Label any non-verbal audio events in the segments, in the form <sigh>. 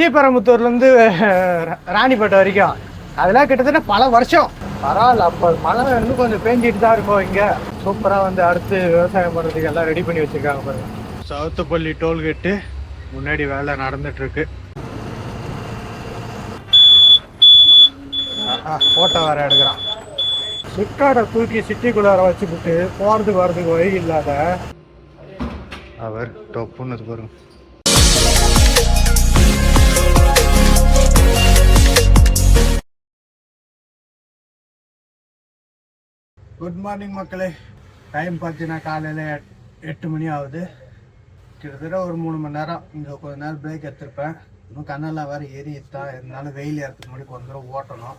ஸ்ரீபெரும்புத்தூர்லேருந்து ராணிப்பேட்டை வரைக்கும். அதெல்லாம் கிட்டத்தட்ட பல வருஷம். பரவாயில்ல அப்போ மழை இன்னும் கொஞ்சம் பேஞ்சிட்டு தான் இருக்கும் இங்கே. சூப்பராக வந்து அடுத்து விவசாயம் பண்ணுறதுக்கு எல்லாம் ரெடி பண்ணி வச்சுருக்காங்க பாருங்க. சவுத்துப்பள்ளி டோல்கேட்டு முன்னாடி வேலை நடந்துட்டு இருக்கு ஃபோட்டோ வேற எடுக்கிறான். சிக்காடை தூக்கி சிட்டிக்குள்ளார வச்சுக்கிட்டு போகிறதுக்கு வர்றதுக்கு வழி இல்லாத. அவர் டொப்புன்னு பாருங்க. குட் மார்னிங் மக்களே. டைம் பார்த்தீங்கன்னா காலையில் எட்டு மணி ஆகுது. கிட்டத்தட்ட ஒரு மூணு மணி நேரம் இங்கே கொஞ்ச நேரம் பிரேக் எடுத்திருப்பேன். இன்னும் கண்ணெல்லாம் வேறு எரியுத்தான் இருந்தாலும் வெயில் ஏறத்துக்கு முன்னாடி கொஞ்சம் தூரம் ஓட்டணும்.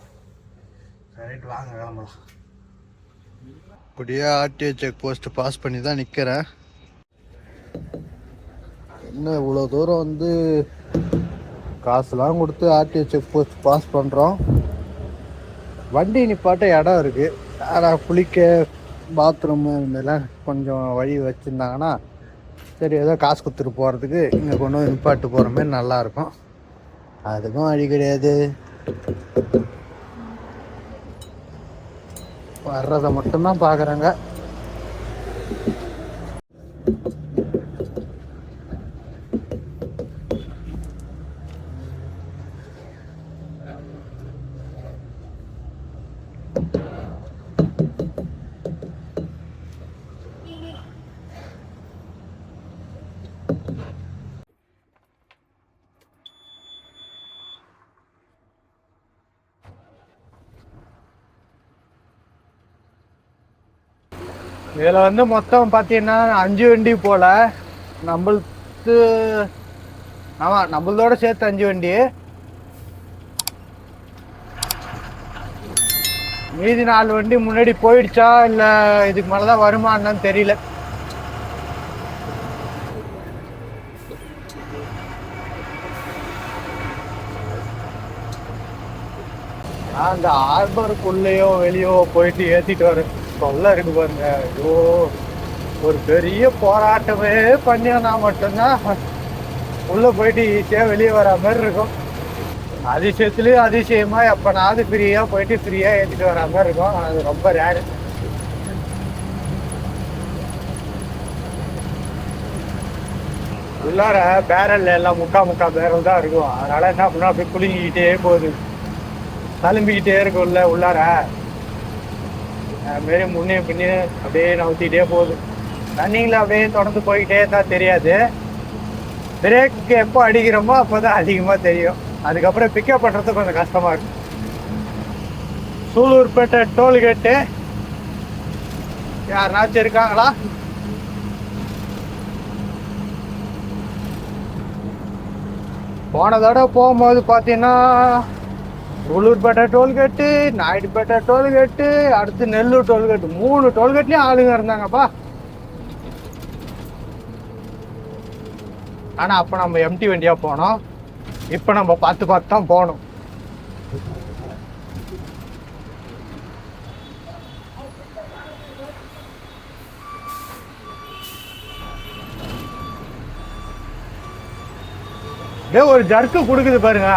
சரிட்டு வாங்க கிளம்பலாம். இப்படியே ஆர்டிஓ செக் போஸ்ட் பாஸ் பண்ணி தான் நிற்கிறேன் என்ன இவ்வளோ தூரம் வந்து காசுலாம் கொடுத்து ஆர்டிஓ செக் போஸ்ட் பாஸ் பண்ணுறோம் வண்டி நிப்பாட்ட இடம் இருக்குது ஆனால் குளிக்க பாத்ரூமு இதெல்லாம் கொஞ்சம் வழி வச்சுருந்தாங்கன்னா சரி ஏதோ காசு கொடுத்துட்டு போகிறதுக்கு இங்கே கொண்டு வந்து நிப்பாட்டு போகிற மாதிரி நல்லாயிருக்கும். அதுக்கும் வழி கிடையாது. வர்றதை மட்டும்தான் பார்க்குறாங்க இதில் வந்து மொத்தம் பார்த்தீங்கன்னா அஞ்சு வண்டி போல். நம்மளுக்கு ஆமாம் நம்மளதோட சேர்த்து அஞ்சு வண்டி. மீதி நாலு வண்டி முன்னாடி போயிடுச்சா இல்லை இதுக்கு மேலே தான் வருமா என்னன்னு தெரியல. நான் அந்த ஆர்பருக்குள்ளேயோ வெளியோ போயிட்டு ஏற்றிட்டு வரேன். தொல்லை இருக்கு பாருங்க ஐயோ ஒரு பெரிய போராட்டமே பண்ணினா மட்டும்தான் உள்ள போயிட்டு ஈஸியாக வெளியே வர மாதிரி இருக்கும். அதிசயத்துலேயும் அதிசயமா எப்பனாவது ஃப்ரீயாக போயிட்டு ஃப்ரீயாக ஏற்றிட்டு வர மாதிரி இருக்கும். அது ரொம்ப ரேரு உள்ளார பேரல்ல எல்லாம் முக்கா முக்கா பேரல் தான் இருக்கும். அதனால என்ன பண்ணா அப்படியே குலுங்கிக்கிட்டே போகுது. தழும்பிக்கிட்டே இருக்கும்ல உள்ளார. அது முன்னே பின்னே அப்படியே நவுத்திக்கிட்டே போகுது. ரன்னிங்கில் அப்படியே தொடர்ந்து போய்கிட்டே தான் தெரியாது. பிரேக்கு எப்போ அடிக்கிறோமோ அப்போ தான் அதிகமாக தெரியும். அதுக்கப்புறம் பிக்கப் பண்ணுறது கொஞ்சம் கஷ்டமாக இருக்கும். சூலூர்பேட்டை டோல்கேட்டு யாருனாச்சும் இருக்காங்களா? போன தடவை போகும்போது பார்த்தீங்கன்னா உளுர்பேட்டை டோல்கேட்டு நாயுடுபேட்டை டோல்கேட்டு அடுத்து நெல்லூர் டோல்கேட்டு. மூணு டோல்கேட்லேயும் ஆளுங்க இருந்தாங்கப்பா. ஆனால் அப்போ நம்ம எம்டி வண்டியாக போனோம். இப்போ நம்ம பார்த்து பார்த்து தான் போகணும். அப்படியே ஒரு ஜர்க்கு கொடுக்குது பாருங்க.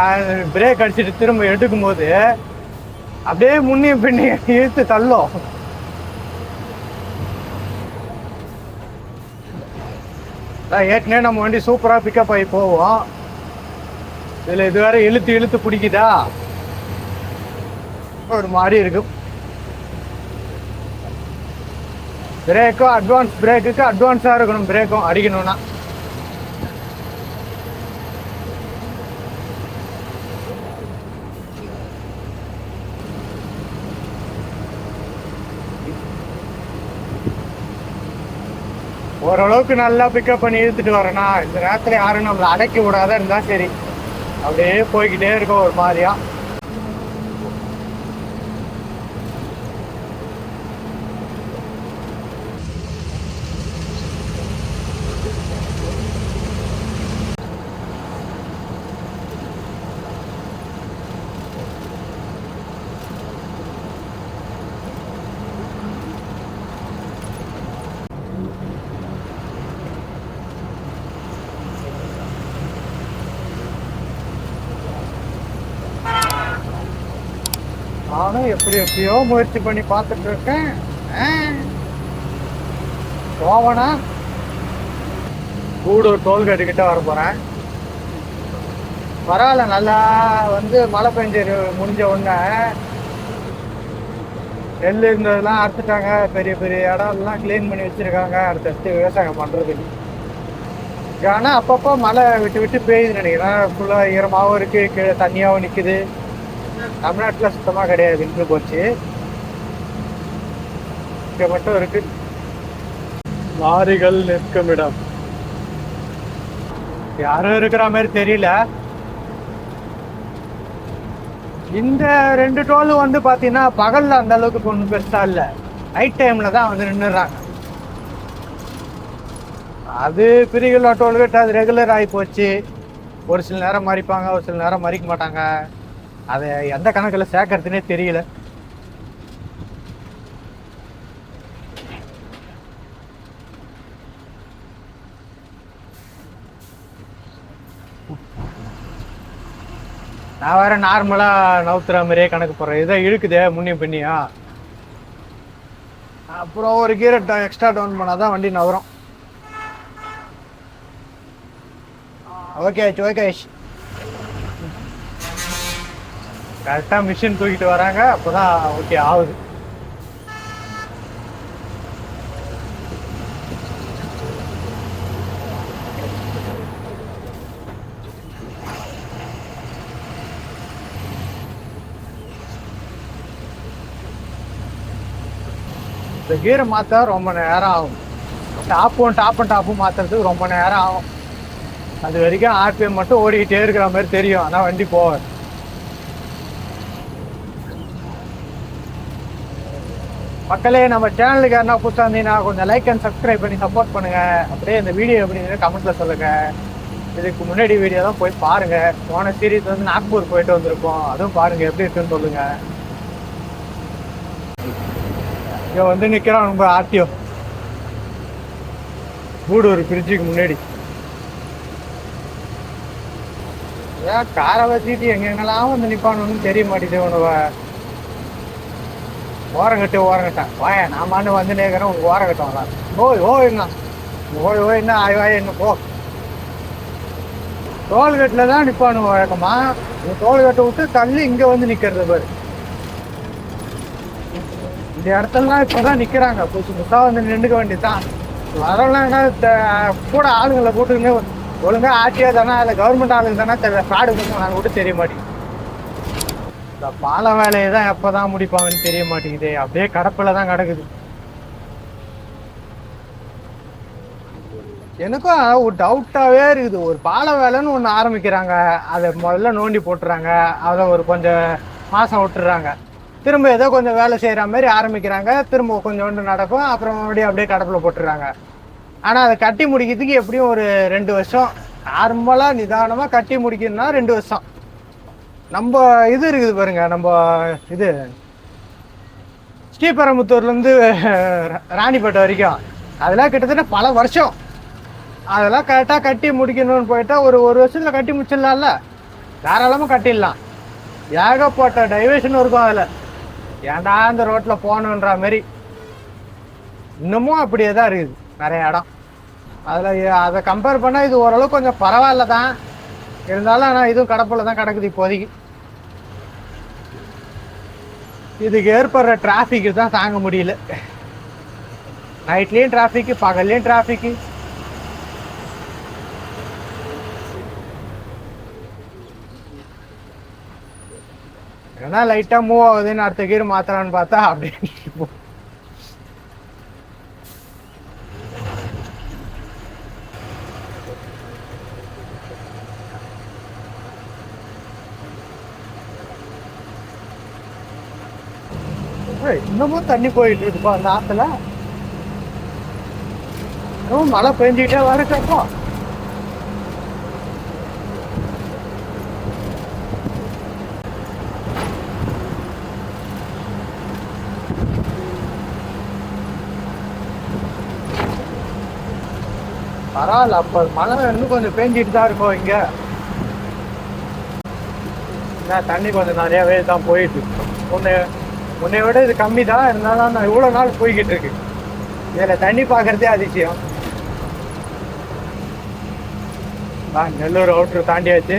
பிரேக் அடிச்சுட்டு திரும்ப எடுக்கும் போது அப்படியே முன்னையும் பின்னையும் இழுத்து தள்ளும். அதான் ஏற்கனவே நம்ம வண்டி சூப்பராக பிக்கப் ஆகி போவோம். இதில் இது வேற இழுத்து இழுத்து பிடிக்குதா? ஒரு மாதிரி இருக்கும் பிரேக்கும் அட்வான்ஸ் பிரேக்குக்கு அட்வான்ஸாக இருக்கணும் பிரேக்கும் அடிக்கணும்னா. ஓரளவுக்கு நல்லா பிக்கப் பண்ணி இழுத்துட்டு வரேன்னா இந்த நேரத்தில் யாரும் நம்மளை அடக்கி விடாத இருந்தால் சரி. அப்படியே போய்கிட்டே இருக்கும் ஒரு மாதிரியா. எப்படியோ முயற்சி பண்ணி பார்த்துட்டு இருக்கேன். ஆ. போவனா கூடூர் டோல்கேட்டு கிட்ட வர போறேன். பரவாயில்ல நல்லா வந்து மழை பெஞ்சு முடிஞ்ச உடனே. நெல் இருந்ததெல்லாம் அறுத்துட்டாங்க. பெரிய பெரிய இடம் எல்லாம் க்ளீன் பண்ணி வச்சிருக்காங்க. அடுத்தடுத்து விவசாயம் பண்றதுக்கு. ஆனால் அப்பப்போ மழை விட்டு விட்டு பெய்யுது நினைக்கிறேன். ஃபுல்லாக ஈரமாகவும் இருக்கு கீழே தண்ணியாகவும் நிற்குது தமிழ்நாட்டுல சுத்தமா கிடையாது. நின்று போச்சு. இங்க மட்டும் இருக்கு. லாரிகள் நிற்கும் இடம். யாரும் இருக்கிற மாதிரி தெரியல. இந்த ரெண்டு டோல் வந்து பாத்தீங்கன்னா பகல்ல அந்த அளவுக்கு ஒன்றும் பெருசா இல்ல. நைட் டைம்ல தான் வந்து நின்னுறாங்க. அது பிரிகுலா டோல்கேட் அது ரெகுலர் ஆகி போச்சு. ஒரு சில நேரம் மறிப்பாங்க ஒரு சில நேரம் மறிக்க மாட்டாங்க. அதை எந்த கணக்கில் சேர்க்கறதுனே தெரியல. நான் வேற நார்மலா நவுத்துற மாதிரியே கணக்கு போடுறேன். இதை இழுக்குதே முன்னே பின்னியா அப்புறம் ஒரு கீரை எக்ஸ்ட்ரா டவுன் பண்ணாதான் வண்டி நவரும். ஓகே ஓகே கரெக்டா மிஷின் தூக்கிட்டு வராங்க அப்பதான் ஓகே ஆகுது. இந்த கீரை மாற்ற ரொம்ப நேரம் ஆகும். டாப்பும் டாப்பும் டாப்பும் மாற்றுறதுக்கு ரொம்ப நேரம் ஆகும். அது வரைக்கும் ஆர்பிஎம் மட்டும் ஓடிக்கிட்டே இருக்கிற மாதிரி தெரியும். ஆனால் வண்டி போவேன் மக்களே நம்ம சேனலுக்கு என்ன புதுசாக இருந்தீங்கன்னா கொஞ்சம் லைக் அண்ட் சப்ஸ்கிரைப் பண்ணி சப்போர்ட் பண்ணுங்க. அப்படியே இந்த வீடியோ எப்படின்னு கமெண்ட்ல சொல்லுங்க. இதுக்கு முன்னாடி வீடியோ தான் போய் பாருங்க. போன சீரீஸ் வந்து நாக்பூர் போயிட்டு வந்திருக்கோம். அதுவும் பாருங்க எப்படி இருக்குன்னு சொல்லுங்க. இங்கே வந்து நிற்கிறான் ரொம்ப ஆர்டிஓ. கூடூர் பிரிட்ஜுக்கு முன்னாடி. ஏன் காரை வச்சுட்டு எங்கெங்கெல்லாம் வந்து நிற்பானு தெரிய மாட்டேங்குது உனவை ஓரங்கட்டு ஓரங்கட்டான் வாய நான் மண்ணு வந்து நேக்கிறேன் உங்கள் ஓரங்கட்டம் வரலாம் ஓய் ஓய்ண்ணா ஓய் ஓய் என்ன? ஆய் வாய் என்ன? போ. டோல்கேட்டில் தான் நிற்பானு வழக்கமா. இந்த டோல்கேட்டை விட்டு தள்ளி இங்கே வந்து நிற்கிறது பாரு. இந்த இடத்துலலாம் இப்போ தான் நிற்கிறாங்க புதுசு புதுசாக வந்து நின்றுக்க வேண்டியதுதான். வரவங்க கூட ஆளுங்களை போட்டுக்கின்னு ஒழுங்கா ஆட்சியா தானே இல்லை கவர்மெண்ட் ஆளுங்க தானே தெரியல ஃப்ராடு பண்ண நாங்கள் கூட தெரிய மாட்டேங்குது. இந்த பால வேலையை தான் எப்போ தான் முடிப்பாங்கன்னு தெரிய மாட்டேங்குது. அப்படியே கடப்பில் தான் கிடக்குது. எனக்கும் ஒரு டவுட்டாகவே இருக்குது. ஒரு பால வேலைன்னு ஒன்று ஆரம்பிக்கிறாங்க. அதை முதல்ல நோண்டி போட்டுறாங்க. அதை ஒரு கொஞ்சம் மாதம் விட்டுறாங்க. திரும்ப ஏதோ கொஞ்சம் வேலை செய்கிற மாதிரி ஆரம்பிக்கிறாங்க. திரும்ப கொஞ்சோண்டு நடக்கும். அப்புறம் மறுபடியும் அப்படியே கடப்பில் போட்டுறாங்க. ஆனால் அதை கட்டி முடிக்கிறதுக்கு எப்படியும் ஒரு ரெண்டு வருஷம். நார்மலாக நிதானமாக கட்டி முடிக்கணும்னா ரெண்டு வருஷம். நம்ம இது இருக்குது பாருங்க நம்ம இது. ஸ்ரீபெரம்புத்தூர்லேருந்து <laughs> ராணிப்பேட்டை வரைக்கும். அதெல்லாம் கிட்டத்தட்ட பல வருஷம். அதெல்லாம் கரெக்டாக கட்டி முடிக்கணும்னு போயிட்டா ஒரு ஒரு வருஷத்தில் கட்டி முடிச்சிடலாம்ல. தாராளமாக கட்டிடலாம். ஏகப்பட்ட டைவர்ஷன் இருக்கும் அதில். ஏன்டா அந்த ரோட்டில் போகணுன்ற மாதிரி இன்னமும் அப்படியே தான் இருக்குது. நிறைய இடம். அதில் அதை கம்பேர் பண்ணால் இது ஓரளவுக்கு கொஞ்சம் பரவாயில்ல தான் இருந்தாலும் ஆனால் இதுவும் கடப்பில் தான் கிடக்குது இப்போதைக்கு. இதுக்கு ஏற்படுற டிராஃபிக்கு தான் தாங்க முடியல. நைட்லேயும் டிராஃபிக்கு பகல்லையும் டிராஃபிக்கு ஏன்னா லைட்டாக மூவ் ஆகுதுன்னு அடுத்த கீர் மாத்தலான்னு பார்த்தா அப்படின்னு இன்னமும் தண்ணி போயிட்டு இருக்குப்பா அந்த ஆத்துல. இன்னும் மழை பெஞ்சிக்கிட்டே வரக்கப்போ பரவாயில்ல அப்ப மழை இன்னும் கொஞ்சம் பெஞ்சிட்டு தான் இருக்கும் இங்க. என்ன தண்ணி கொஞ்சம் நிறையவே தான் போயிட்டு ஒன்று உன்னை விட இது கம்மி தான் இருந்தாலும் நான் இவ்வளோ நாள் போய்கிட்டு இருக்கு. இதில் தண்ணி பார்க்கறதே அதிசயம். ஆ நெல்லூர் அவுட்ரு தாண்டியாச்சு.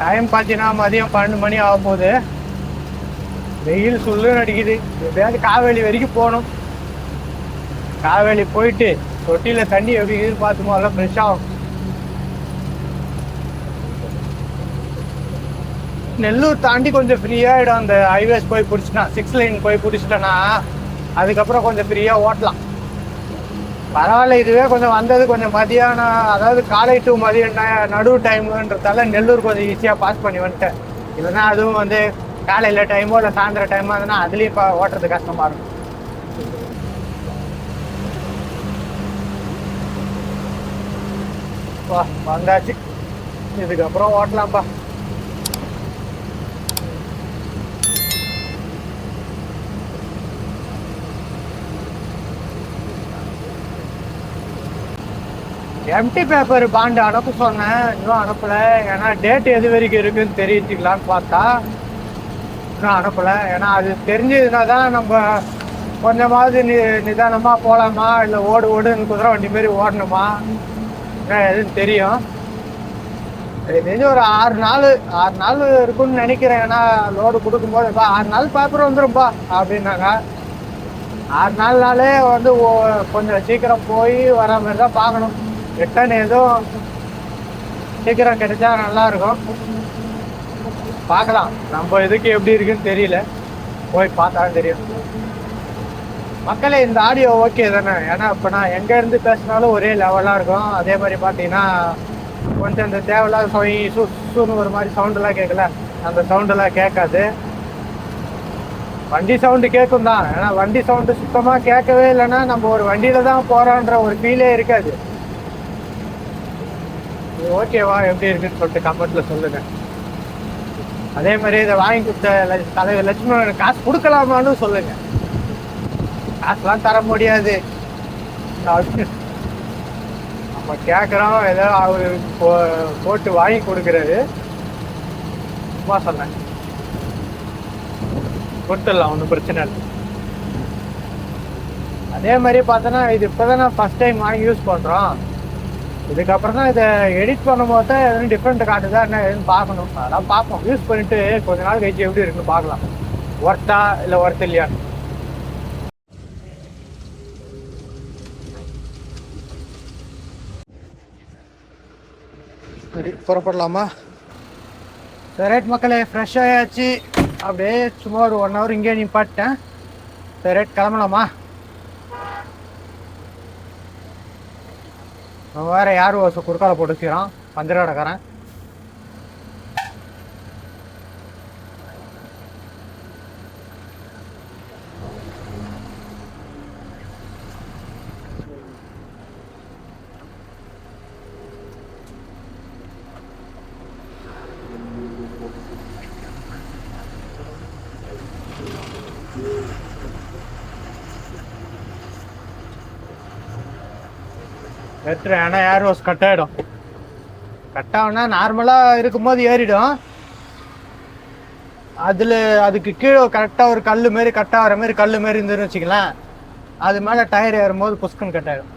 டைம் பார்த்தீங்கன்னா மதியம் பன்னெண்டு மணி ஆகும் போது வெயில் சுள்ளுன்னு அடிக்குது. எப்படியாவது காவேலி வரைக்கும் போகணும். காவேலி போயிட்டு தொட்டியில் தண்ணி எப்படி பார்த்துமோ எல்லாம் ஃப்ரெஷ்ஷாகும் ஃப்ரெஷ் ஆகும் நெல்லூர் தாண்டி கொஞ்சம் ஃப்ரீயாகிடும் அந்த ஹைவேஸ் போய் பிடிச்சிட்டா சிக்ஸ் லைன் போய் பிடிச்சிட்டேன்னா அதுக்கப்புறம் கொஞ்சம் ஃப்ரீயாக ஓட்டலாம். பரவாயில்ல இதுவே கொஞ்சம் வந்தது கொஞ்சம் மதியானம் அதாவது காலை டு மதியம் ti- நடு நெல்லூர் கொஞ்சம் ஈஸியாக பாஸ் பண்ணி வந்துட்டேன். இல்லைன்னா அதுவும் வந்து காலையில் டைமோ இல்லை சாயந்தர டைமோ இருந்ததுன்னா அதுலேயும் இப்போ ஓட்டுறது கஷ்டமாக இருக்கும். வந்தாச்சு. இதுக்கப்புறம் ஓட்டலாம்ப்பா எம்டி பேப்பர் பாண்டு அனுப்ப சொன்னேன். இன்னும் அனுப்பல. ஏன்னா டேட் எது வரைக்கும் இருக்குன்னு தெரிஞ்சுக்கலான்னு பார்த்தா இன்னும் அனுப்பல. ஏன்னா அது தெரிஞ்சதுன்னா தான் நம்ம கொஞ்சமாவது நி நிதானமாக போகலாமா இல்லை ஓடு ஓடுன்னு குதிரை வண்டி மாரி ஓடணுமா? என்ன எதுன்னு தெரியும். எனக்கு தெரிஞ்சு ஒரு ஆறு நாள் ஆறு நாள் இருக்கும்னு நினைக்கிறேன். ஏன்னா லோடு கொடுக்கும்போது இப்போ ஆறு நாள் பேப்பர் வந்துரும்ப்பா அப்படின்னாங்க. ஆறு நாள்னாலே வந்து ஓ- கொஞ்சம் சீக்கிரம் போய் வர மாதிரி தான் பார்க்கணும். ரிட்டர்ன் எதுவும் சீக்கிரம் கிடைச்சா நல்லா இருக்கும் பார்க்கலாம். நம்ம இதுக்கு எப்படி இருக்குன்னு தெரியல. போய் பார்த்தா தெரியும். மக்களே இந்த ஆடியோ ஓகே தானே? ஏன்னா இப்போ நான் எங்கேருந்து பேசினாலும் ஒரே லெவலாக இருக்கும். அதே மாதிரி பார்த்தீங்கன்னா கொஞ்சம் இந்த தேவையில்லாத சொய் சு சுன்னு ஒரு மாதிரி சவுண்டெல்லாம் கேட்கல. அந்த சவுண்டெல்லாம் கேட்காது. வண்டி சவுண்டு கேட்கும் தான் ஏன்னா வண்டி சவுண்டு சுத்தமாக கேட்கவே இல்லைன்னா நம்ம ஒரு வண்டியில் தான் போகிறோன்ற ஒரு ஃபீலே இருக்காது. ஓகேவா எப்படி இருக்குன்னு சொல்லிட்டு கமெண்ட்ல சொல்லுங்க. அதே மாதிரி இதை வாங்கி கொடுத்த தலைவர் லட்சுமணன் காசு கொடுக்கலாமான்னு சொல்லுங்க. காசுலாம் தர முடியாது. நம்ம கேட்குறோம் ஏதோ அவர் போட்டு வாங்கி கொடுக்கறது சும்மா சொன்னேன். கொடுத்துடலாம் ஒன்றும் பிரச்சனை இல்லை. அதே மாதிரி பார்த்தோன்னா இது இப்போ தான் நான் ஃபஸ்ட் டைம் வாங்கி யூஸ் பண்ணுறோம் இதுக்கப்புறம் தான் இதை எடிட் பண்ணும்போது தான் எதுவும் டிஃப்ரெண்ட் காட்டுதா என்ன எதுன்னு பார்க்கணும். அதெல்லாம் பார்ப்போம். யூஸ் பண்ணிட்டு கொஞ்ச நாள் கழிச்சு எப்படி இருக்குன்னு பார்க்கலாம். ஒர்த்தா இல்லை ஒர்த் இல்லையான்னு. சரி புறப்படலாமா? சரி ரைட் மக்களே ஃப்ரெஷ் ஆயாச்சு. அப்படியே சும்மா ஒரு ஒன் ஹவர் இங்கே நிப்பாட்டேன் சரி ரைட் கிளம்பலாமா? வேற யார் வருஷம் குறுக்கால போட்டு வச்சுக்கிறான் பஞ்சரடக்காரன். எடுத்துறேன் ஏன்னா ஏர் வாஷ் கட் ஆகிடும் கட் ஆகுனா நார்மலாக இருக்கும்போது ஏறிடும். அதில் அதுக்கு கீழே கரெக்டாக ஒரு கல் மாரி கட் ஆகிற மாதிரி கல் மாரி இருந்துன்னு வச்சுக்கலாம் அது மேலே டயர் ஏறும்போது புஷ்கன் கட் ஆகிடும்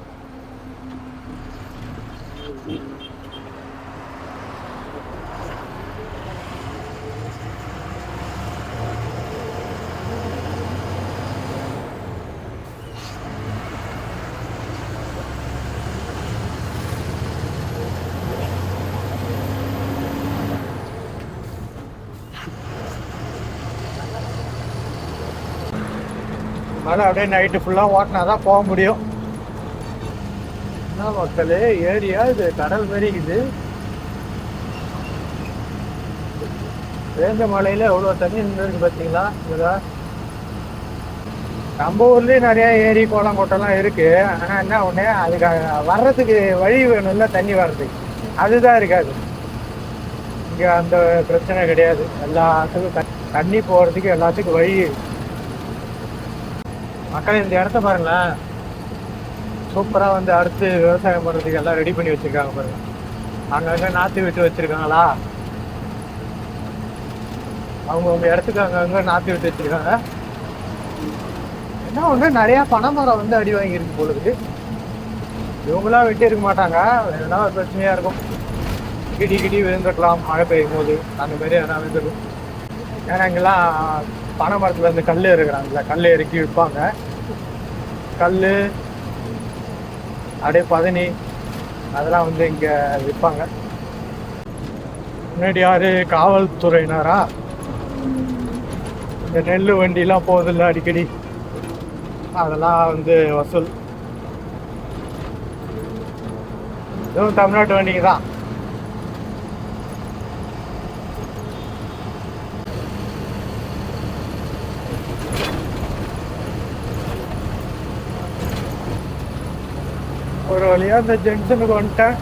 அதனால அப்படியே நைட்டு ஃபுல்லாக ஓட்டினா தான் போக முடியும். என்ன மக்களே ஏரியா இது கடல் மாரி வேந்த மலையில எவ்வளோ தண்ணி நின்றுருக்கு பார்த்தீங்களா இதா நம்ம ஊர்லேயும் நிறைய ஏரி குளம் கொட்டெல்லாம் இருக்கு. ஆனால் என்ன ஒன்று அதுக்கு வர்றதுக்கு வழி வேணும்ல தண்ணி வர்றதுக்கு. அதுதான் இருக்காது. இங்கே அந்த பிரச்சனை கிடையாது. எல்லாத்துக்கும் தண்ணி- போகிறதுக்கு எல்லாத்துக்கும் வழி இருக்குது மக்கள் இந்த இடத்த பாருங்களேன். சூப்பராக வந்து அடுத்து விவசாயம் பண்ணுறதுக்கு எல்லாம் ரெடி பண்ணி வச்சிருக்காங்க பாருங்க. அங்கங்கே நாற்று விட்டு வச்சிருக்காங்களா? அவங்கவுங்க இடத்துக்கு அங்கங்கே நாற்று விட்டு வச்சிருக்காங்க. என்ன ஒன்று நிறைய பனைமரம் வந்து அடி வாங்கியிருக்கு பொழுது இவங்களாம் வெட்டி இருக்க மாட்டாங்க. எதனா ஒரு பிரச்சனையா இருக்கும். கிடி கிடி விழுந்துக்கலாம் மழை பெய்யும் போது அந்த மாதிரி எதனா விழுந்துடும் ஏன்னா இங்கெல்லாம் பனை மரத்துல இருந்து கல் இருக்கிறாங்கல்ல கல் இறக்கி விற்பாங்க. கல் அப்படியே பதனி அதெல்லாம் வந்து இங்க விற்பாங்க. முன்னாடி யாரு? காவல்துறையினரா? இந்த நெல் வண்டிலாம் போகுதில்ல அடிக்கடி. அதெல்லாம் வந்து வசூல். இதுவும் தமிழ்நாட்டு வண்டிக்கு தான். ஒரு வழியா அந்த ஜங்ஷனுக்கு வந்துட்டேன்.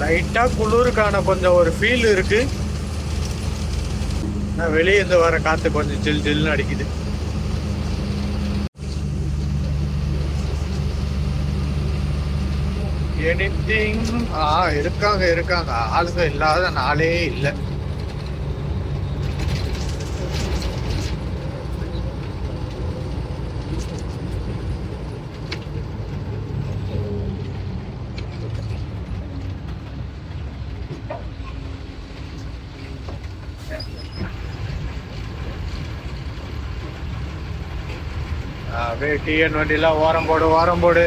லைட்டா குளிருக்கான கொஞ்சம் ஒரு ஃபீல் இருக்கு. நான் வெளியே இருந்து வர காத்து கொஞ்சம் ஜில் ஜில்னு அடிக்குது. எனிதிங் ஆ இருக்காங்க இருக்காங்க. ஆளுங்க இல்லாத நாளே இல்லை. அப்படியே டிஎன் வண்டிலாம் ஓரம் போடு ஓரம் போடு.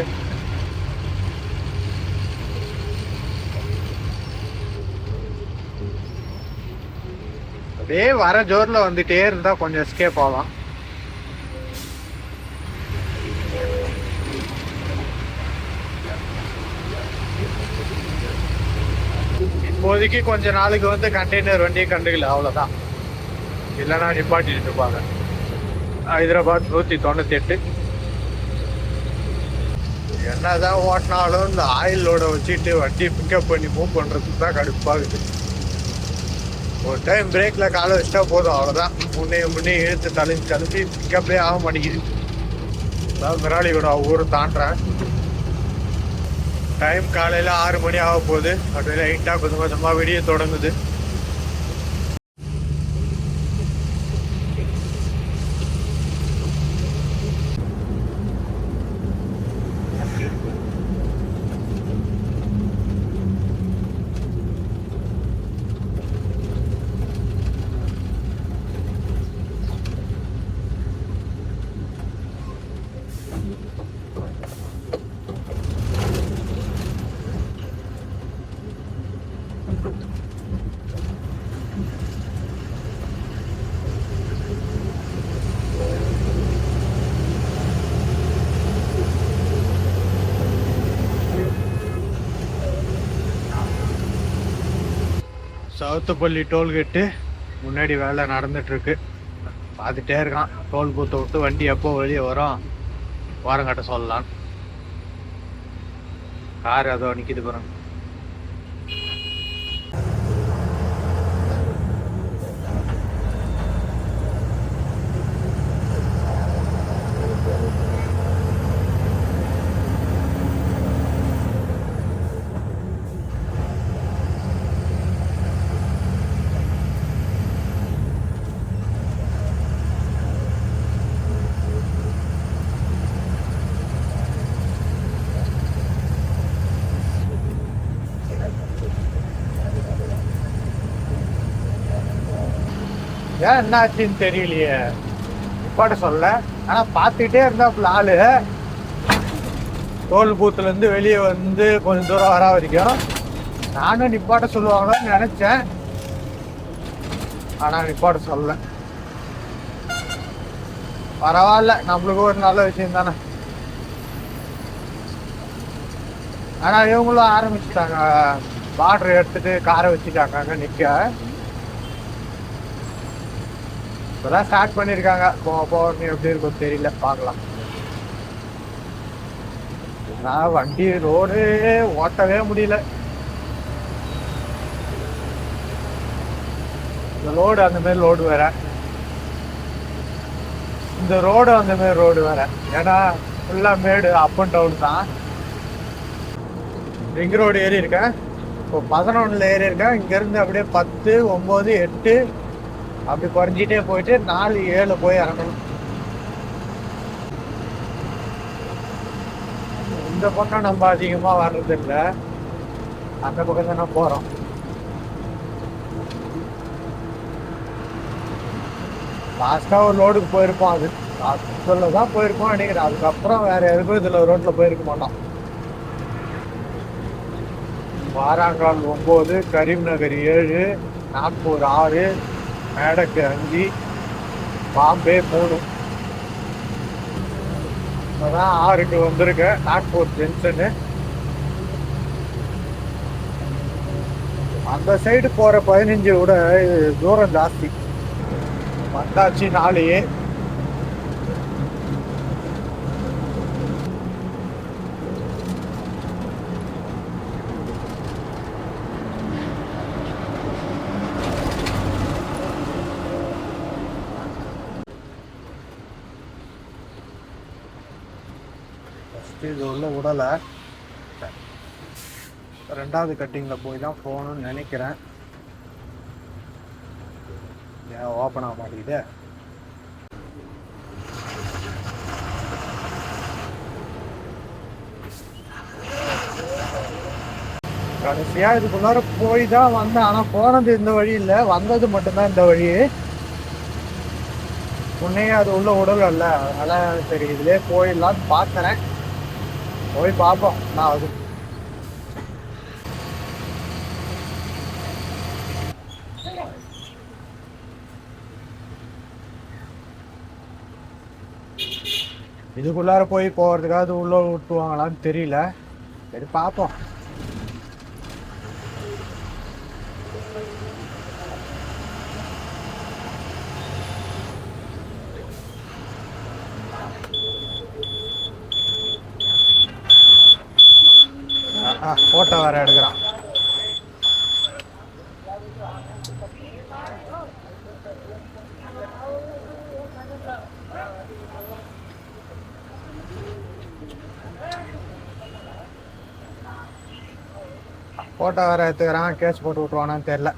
அப்படியே வர ஜோர்ல வந்துட்டே இருந்தா கொஞ்சம் எஸ்கேப் ஆகலாம் இப்போதைக்கு கொஞ்ச நாளுக்கு வந்து கண்டெய்னர் வண்டியை கண்டுக்கல அவ்வளோதான் இல்லைன்னா நிப்பாட்டிட்டு இருப்பாங்க. ஹைதராபாத் நூற்றி தொண்ணூத்தி எட்டு என்னதான் ஓட்டினாலும் இந்த ஆயில் லோட வச்சுட்டு வண்டி பிக்கப் பண்ணி மூவ் பண்றதுக்கு தான் கடுப்பாகுது. ஒரு டைம் பிரேக்கில் காலை வச்சா போதும் அவ்வளோதான் முன்னே முன்னே இழுத்து தலை தழுவி பிக்கப்பே ஆக மாட்டேங்குது. மிராளி மிராளியோட ஊர் தாண்டுறேன். டைம் காலையில் ஆறு மணி ஆக போகுது. அப்படியே லைட்டாக கொஞ்சம் கொஞ்சமாக விடிய தொடங்குது. சவுத்துப்பள்ளி டோல்கேட்டு முன்னாடி வேலை நடந்துட்டு இருக்கு பார்த்துட்டே இருக்கான். டோல் பூத்தை விட்டு வண்டி எப்போ வெளியே வரும்? ஓரம் கட்ட கார் அதோ நிக்குது பாருங்க. ஏன் என்னாச்சுன்னு தெரியலையே. நிப்பாட்ட சொல்ல. ஆனா பார்த்துக்கிட்டே இருந்தாப்புல ஆளு. டோல் பூத்துல இருந்து வெளியே வந்து கொஞ்சம் தூரம் வர வரைக்கும் நானும் நிப்பாட்ட சொல்லுவாங்களோன்னு நினைச்சேன். ஆனா நிப்பாட்ட சொல்லலை பரவாயில்ல. நம்மளுக்கு ஒரு நல்ல விஷயம் தானே. ஆனா இவங்களும் ஆரம்பிச்சுட்டாங்க. பார்டர் எடுத்துட்டு காரை வச்சுட்டாங்க அங்க நிக்க. இப்பதான் ஸ்டார்ட் பண்ணிருக்காங்க. போ போகணும். எப்படி இருக்கும் தெரியல. பார்க்கலாம். நான் வண்டி ரோடு ஓட்டவே முடியல. இந்த லோடு அந்த மாதிரி லோடு வேற. இந்த ரோடு அந்த மாதிரி ரோடு வேற. ஏன்னா ஃபுல்லா மேடு அப் அண்ட் டவுன் தான். ரிங் ரோடு ஏறி இருக்கேன். இப்போ பதினொன்னுல ஏறி இருக்கேன். இங்க இருந்து அப்படியே பத்து ஒன்பது எட்டு அப்படி குறைஞ்சிட்டே போயிட்டு நாலு ஏழு போய் இறங்கணும். இந்த பக்கம் நம்ம அதிகமா வர்றது இல்ல அந்த பக்கம் தானே போறோம். லாஸ்டா ஒரு லோடுக்கு போயிருப்போம் அது. சொல்ல தான் போயிருப்போம் நினைக்கிறேன். அதுக்கப்புறம் வேற எதுக்கும் இதுல ரோட்ல போயிருக்க மாட்டோம். வாராங்கால் ஒன்போது கரீம் நகர் ஏழு நாக்பூர் ஆறு மேடக்கு அஞ்சு பாம்பே மூணு. இப்பதான் ஆறுக்கு வந்திருக்கேன் நாக்பூர் ஜென்ஷனு அந்த சைடு போகிற பதினஞ்சு விட இது தூரம் ஜாஸ்தி. வந்தாச்சு நாளையே. இது விடலை. ரெண்டாவது கட்டிங்கில் போய் தான் போகணும்னு நினைக்கிறேன். ஏன் ஓப்பன் ஆக மாட்டேங்குது? கடைசியாக இதுக்குள்ளார போய் தான் வந்தேன். ஆனால் போனது இந்த வழி இல்லை. வந்தது மட்டும்தான் இந்த வழி. உன்னையே அது உள்ள உடல் அல்ல அதனால் சரி இதுலேயே போயிடலாம்னு பார்க்கறேன் போய் பார்ப்போம் நான் அது இதுக்குள்ளார போய் போகிறதுக்காவது உள்ள விட்டுவாங்களான்னு தெரியல. சரி பார்ப்போம் ஃபோட்டோ வேற எடுக்கிறான். ஃபோட்டோ வேற எடுத்துக்கிறான். கேஸ் போட்டு விட்டுருவானான்னு தெரில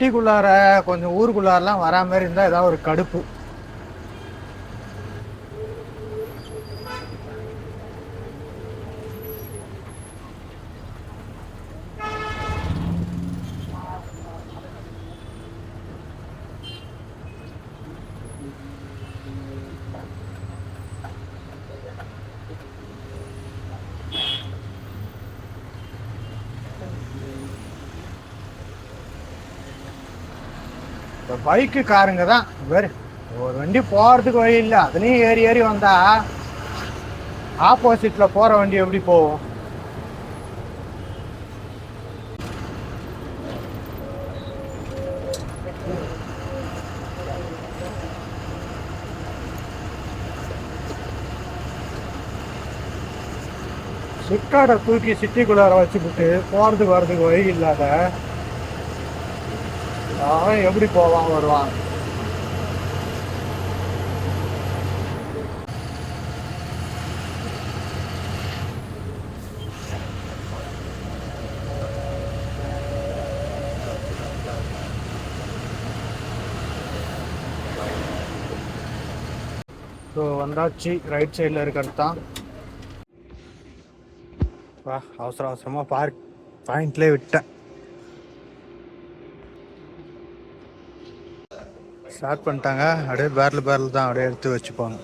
சிட்டிக்குள்ளார கொஞ்சம் ஊருக்குள்ளாரெலாம் வரா மாதிரி இருந்தால் ஏதாவது ஒரு கடுப்பு. இந்த பைக்கு காருங்க தான் வேறு ஒரு வண்டி போகிறதுக்கு வழி இல்லை. அதுலேயும் ஏறி ஏறி வந்தா ஆப்போசிட்டில் போகிற வண்டி எப்படி போகும்? சிக்காடை தூக்கி சிட்டிக்குள்ளார வச்சுக்கிட்டு போகிறதுக்கு வர்றதுக்கு வழி இல்லாத அவன் எப்படி போவான் வருவான்? ஸோ வந்தாச்சு. ரைட் சைடில் இருக்கிறது தான். வா அவசர அவசரமாக பார்க் பாயிண்ட்லேயே விட்டேன். ஸ்டார்ட் பண்ணிட்டாங்க. அப்படியே பேரல் பேரல் தான் அப்படியே எடுத்து வச்சுப்பாங்க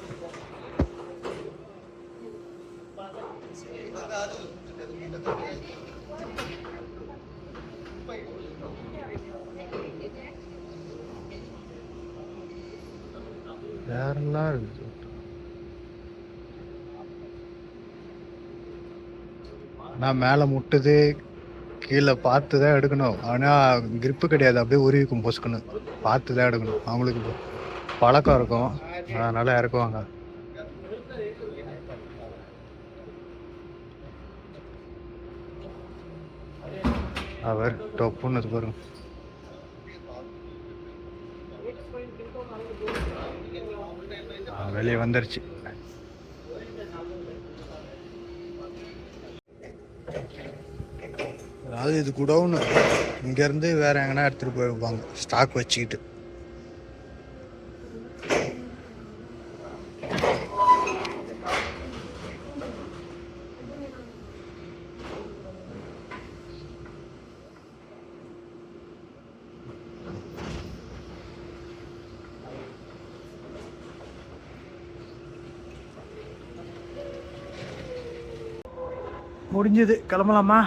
வேறெல்லாம் இருக்குது ஆனால் மேலே முட்டுது. கீழே பார்த்து தான் எடுக்கணும். ஆனால் கிரிப்பு கிடையாது. அப்படியே உருவிக்கும் பொசுக்குன்னு. பார்த்து தான் எடுக்கணும். அவங்களுக்கு பழக்கம் இருக்கும். அதனால் இறக்குவாங்க. அவர் டொப்புன்னு பாருங்க. வெளியே வந்துருச்சு. அதாவது இது குடவுன்னு இங்கேருந்து வேற எங்கன்னா எடுத்துகிட்டு போயிருப்பாங்க. ஸ்டாக் வச்சுக்கிட்டு. முடிஞ்சது. கிளம்பலாமா?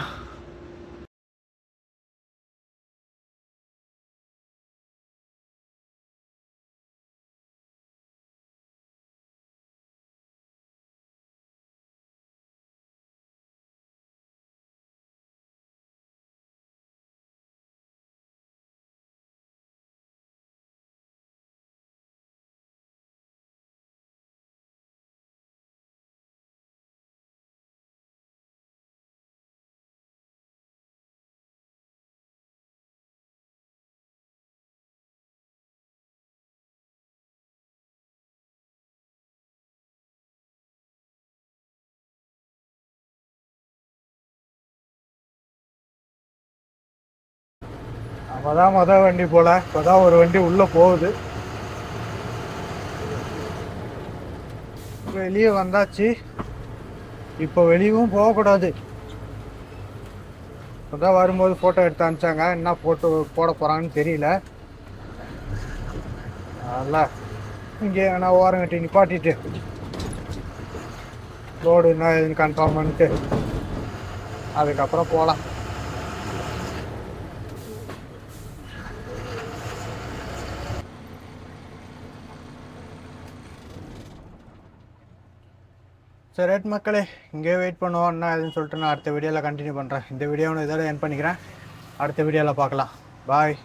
இப்போதான் மொதல் வண்டி போல இப்பதான் ஒரு வண்டி உள்ள போகுது. வெளியே வந்தாச்சு. இப்போ வெளியவும் போகக்கூடாது. இப்போதான் வரும்போது ஃபோட்டோ எடுத்து அனுப்பிச்சாங்க. என்ன ஃபோட்டோ போட போகிறாங்கன்னு தெரியல. அதெல்லாம் இங்கே நான் ஓரம் கட்டி நிப்பாட்டிட்டு. லோடு என்ன ஏதுன்னு கன்ஃபார்ம் பண்ணிட்டு அதுக்கப்புறம் போகலாம் சரி ரைட் மக்களே இங்கே வெயிட் பண்ணுவோம் என்ன எதுன்னு சொல்லிட்டு நான் அடுத்த வீடியோவில் கண்டினியூ பண்ணுறேன் இந்த வீடியோவை இதோட என் பண்ணிக்கிறேன். அடுத்த வீடியோவில் பார்க்கலாம். பாய்